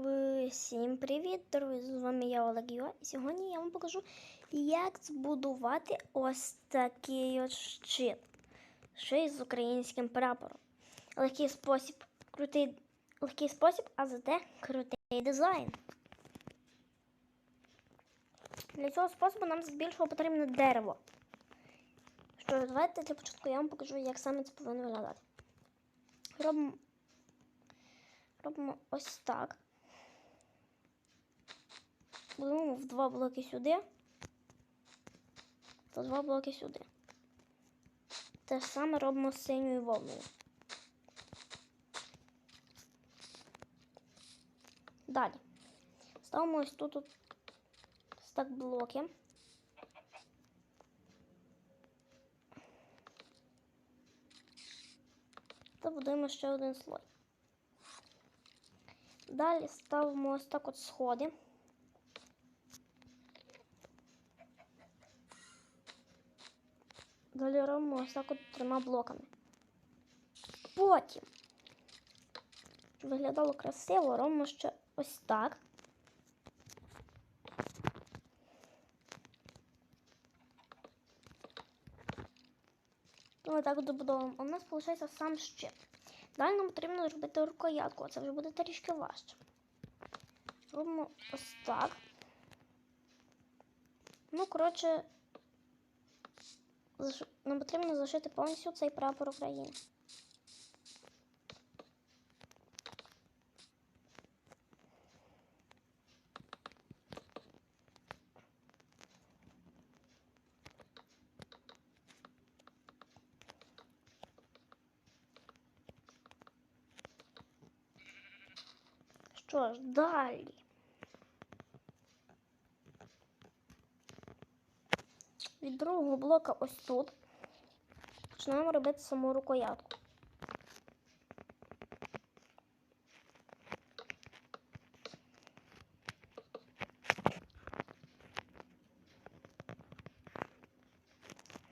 Всім привіт, друзі! З вами я Олег Юа. І сьогодні я вам покажу, як збудувати ось такий от щит. Ще з українським прапором. Легкий спосіб, крутий, легкий спосіб, а зате крутий дизайн. Для цього способу нам збільшого потрібно дерево. Що ж, давайте для початку я вам покажу, як саме це повинно виглядати. Робимо, робимо ось так. Будемо в два блоки сюди та два блоки сюди. Те ж саме робимо з синьою вовною. Далі. Ставимо ось тут от стак блоки. Та будуємо ще один слой. Далі ставимо ось так от сходи. Далі робимо ось так от трьома блоками. Потім, щоб виглядало красиво, робимо ще ось так. Отак от добудовуємо. У нас виходить сам щит. Далі нам потрібно зробити рукоятку, це вже буде трішки важче. Робимо ось так. Ну, коротше, нам потрібно зашити повністю цей прапор України. Що ж, далі. Від другого блока ось тут починаємо робити саму рукоятку.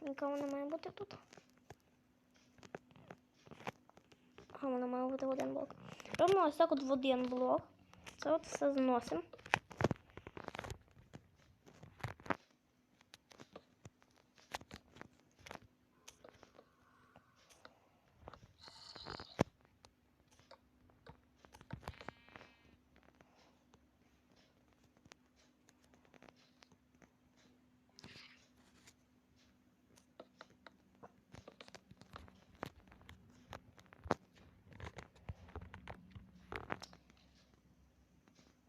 Нікого не має бути тут. А вона має бути в один блок. Робимо ось так от в один блок. Це от все зносимо.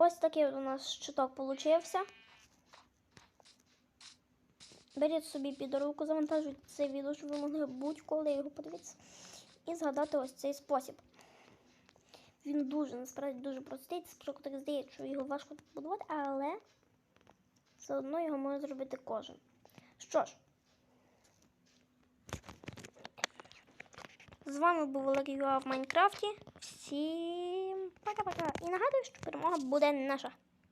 Ось такий у нас щиток получився. Беріть собі під руку, завантажуйте це відео, щоб ви могли будь-коли його подивитися і згадати ось цей спосіб. Він дуже, насправді, дуже простий. Спочатку так здається, що його важко будувати, але все одно його може зробити кожен. Що ж, з вами був Олег Юа в Майнкрафті. Всім пока-пока. І нагадую, що перемога буде наша.